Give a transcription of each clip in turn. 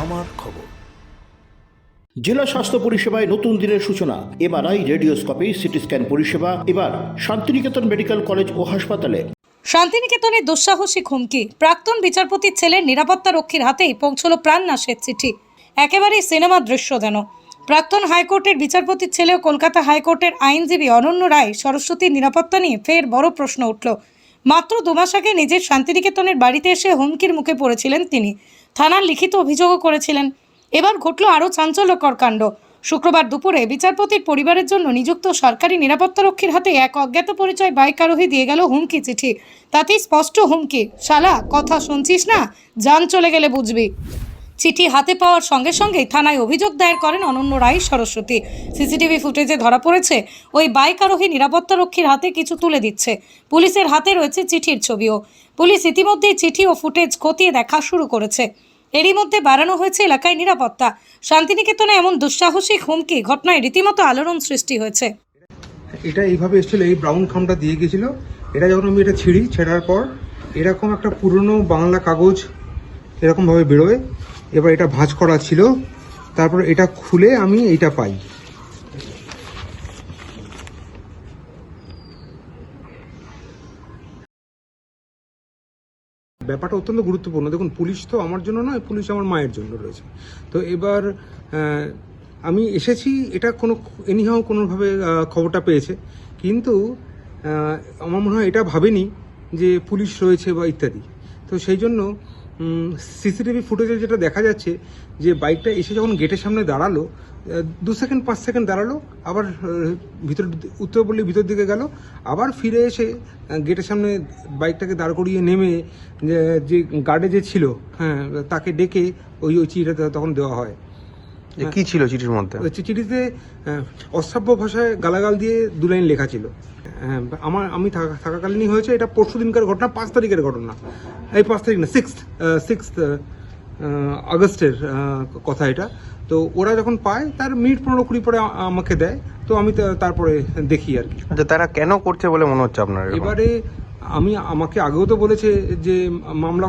আমার খবর। জেলা স্বাস্থ্য পরিষেবায় নতুন দিনের সূচনা, এমআরআই, রেডিওস্কোপি সিটি স্ক্যান পরিষেবা, এবার শান্তিনিকেতন মেডিকেল কলেজ ও হাসপাতালে। শান্তিনিকেতনে দুঃসাহসিক হুমকি, প্রাক্তন বিচারপতির ছেলের নিরাপত্তা রক্ষীর হাতেই পৌঁছলো প্রাণনাশের চিঠি। একেবারেই সিনেমা দৃশ্য যেন। প্রাক্তন হাইকোর্টের বিচারপতির ছেলেও কলকাতা হাইকোর্টের আইনজীবী অনন্য রায় সরস্বতীর নিরাপত্তা নিয়ে ফের বড় প্রশ্ন উঠল। মাত্র দু মাস আগে নিজের শান্তিনিকেতনের বাড়িতে এসে হুমকির মুখে পড়েছিলেন তিনি। থানার লিখিত অভিযোগও করেছিলেন। এবার ঘটল আরও চাঞ্চল্যকর কাণ্ড। শুক্রবার দুপুরে বিচারপতির পরিবারের জন্য নিযুক্ত সরকারি নিরাপত্তারক্ষীর হাতে এক অজ্ঞাত পরিচয় বাইক আরোহী দিয়ে গেল হুমকি চিঠি। তাতেই স্পষ্ট হুমকি, শালা, কথা শুনছিস না? যান চলে গেলে বুঝবি। চিঠি হাতে পাওয়ার সঙ্গে সঙ্গেই থানায় অভিযোগ দায়ের করেন অনন্য রায় সরস্বতী। সিসিটিভি ফুটেজে ধরা পড়েছে, ওই বাইক আরোহী নিরাপত্তারক্ষীর হাতে কিছু তুলে দিচ্ছে। পুলিশের হাতে রয়েছে চিঠির ছবিও। পুলিশ ইতিমধ্যেই চিঠি ও ফুটেজ খতিয়ে দেখা শুরু করেছে। এরই মধ্যে বাড়ানো হয়েছে এলাকায় নিরাপত্তা। শান্তিনিকেতনে এমন দুঃসাহসিক হুমকি, ঘটনায় রীতিমতো আলোড়ন সৃষ্টি হয়েছে। এটা এইভাবে এসেছিল, এই ব্রাউন খামটা দিয়ে গেছিল এটা যখন আমি এটা ছিঁড়ি, ছেঁড়ার পর এরকম একটা পুরনো বাংলা কাগজ এরকমভাবে বেরোয়। এবার এটা ভাঁজ করা ছিল। তারপর এটা খুলে আমি এটা পাই। ব্যাপারটা অত্যন্ত গুরুত্বপূর্ণ। দেখুন, পুলিশ তো আমার জন্য নয়, পুলিশ আমার মায়ের জন্য রয়েছে। তো এবার আমি এসেছি, এটা কোনো এনিহাও কোনোভাবে খবরটা পেয়েছে। কিন্তু আমার মনে হয় এটা ভাবেনি যে পুলিশ রয়েছে বা ইত্যাদি। তো সেই জন্য সিসিটিভি ফুটেজে যেটা দেখা যাচ্ছে যে বাইকটা এসে যখন গেটের সামনে দাঁড়াল দু সেকেন্ড পাঁচ সেকেন্ড দাঁড়াল আবার ভিতর উত্তরপল্লী ভিতর দিকে গেল আবার ফিরে এসে গেটের সামনে বাইকটাকে দাঁড় করিয়ে নেমে যে- গার্ডে যে ছিল হ্যাঁ তাকে ডেকে ওই ওই চিঠিটা তখন দেওয়া হয়। কি ছিল চিঠির মধ্যে? চিঠিতে অশ্রাব্য ভাষায় গালাগাল দিয়ে দু লাইন লেখা ছিল। হ্যাঁ, আমার আমি থাকা- থাকাকালীনই হয়েছে এটা পরশু দিনকার ঘটনা পাঁচ তারিখের ঘটনা। এই পাঁচ তারিখ না সিক্স সিক্স আগস্টের কথা এটা। তো ওরা যখন পায় তার মিনিট পনেরো কুড়ি পরে আমাকে দেয়। তো আমি তারপরে দেখি আর কি। আচ্ছা তারা কেন করছে বলে মনে হচ্ছে আপনার এবারে আমি আমাকে আগেও তো বলেছে যে মামলা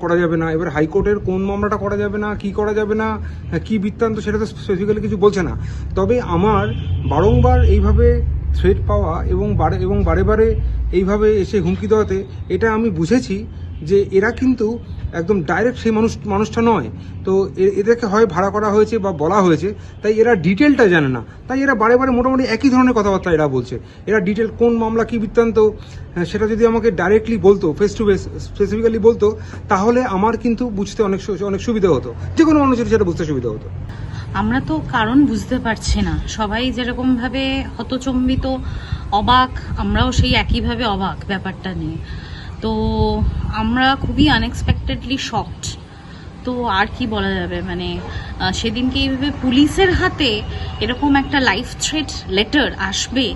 করা যাবে না। এবার হাইকোর্টের কোন মামলাটা করা যাবে না কি করা যাবে না কি বৃত্তান্ত সেটা তো স্পেসিফিক্যালি কিছু বলছে না। তবে আমার বারংবার এইভাবে থ্রেট পাওয়া এবং বারে এবং বারে বারে এইভাবে এসে হুমকি দেওয়াতে এটা আমি বুঝেছি যে এরা কিন্তু একদম ডাইরেক্ট সেই মানুষ মানুষটা নয়। তো এদেরকে হয় ভাড়া করা হয়েছে বা বলা হয়েছে তাই এরা ডিটেলটা জানে না। তাই এরা বারে বারে মোটামুটি একই ধরনের কথাবার্তা এরা বলছে। এরা ডিটেল কোন মামলা কি বৃত্তান্ত হ্যাঁ, সেটা যদি আমাকে ডাইরেক্টলি বলতো ফেস টু ফেস স্পেসিফিক্যালি বলতো তাহলে আমার কিন্তু বুঝতে অনেক অনেক সুবিধা হতো। যে কোনো মানুষের সেটা বুঝতে সুবিধা হতো। আমরা তো কারণ বুঝতে পারছি না। সবাই যেরকম ভাবে হতচম্বিত, অবাক, আমরাও সেই একইভাবে অবাক ব্যাপারটা নিয়ে। তো আমরা খুবই আনএক্সপেক্টেডলি শকড তো আর কি বলা যাবে? মানে সেদিনকে এইভাবে পুলিশের হাতে এরকম একটা লাইফ থ্রেট লেটার আসবে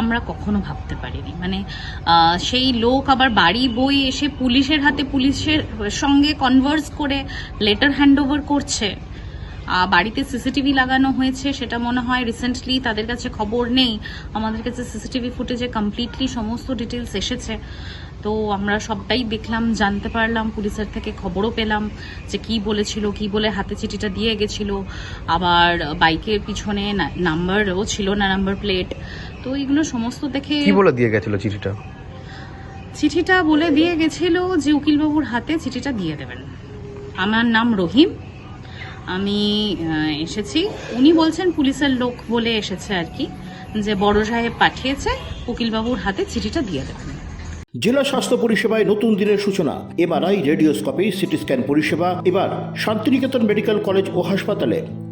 আমরা কখনো ভাবতে পারিনি। মানে সেই লোক আবার বাড়ি বই এসে পুলিশের হাতে, পুলিশের সঙ্গে কনভার্স করে লেটার হ্যান্ডওভার করছে। বাড়িতে সিসিটিভি লাগানো হয়েছে সেটা মনে হয় রিসেন্টলি তাদের কাছে খবর নেই। আমাদের কাছে সিসিটিভি ফুটেজে কমপ্লিটলি সমস্ত ডিটেলস এসেছে। তো আমরা সবটাই দেখলাম জানতে পারলাম পুলিশের থেকে খবরও পেলাম যে কি বলেছিল কি বলে হাতে চিঠিটা দিয়ে গেছিল। আবার বাইকের পিছনে নাম্বারও ছিল না নাম্বার প্লেট। তো এগুলো সমস্ত দেখে কি বলে দিয়ে গেছিল চিঠিটা? চিঠিটা বলে দিয়ে গেছিল যে উকিলবাবুর হাতে চিঠিটা দিয়ে দেবেন। আমার নাম রহিম আমি এসেছি। উনি বলছেন পুলিশের লোক বলে এসেছে আর কি, যে বড় সাহেব পাঠিয়েছে, উকিলবাবুর হাতে চিঠিটা দিয়ে দেবেন। জেলা স্বাস্থ্য পরিষেবায় নতুন দিনের সূচনা এবার এমআরআই, রেডিওস্কোপি সিটি স্ক্যান পরিষেবা, এবার শান্তিনিকেতন মেডিকেল কলেজ ও হাসপাতালে।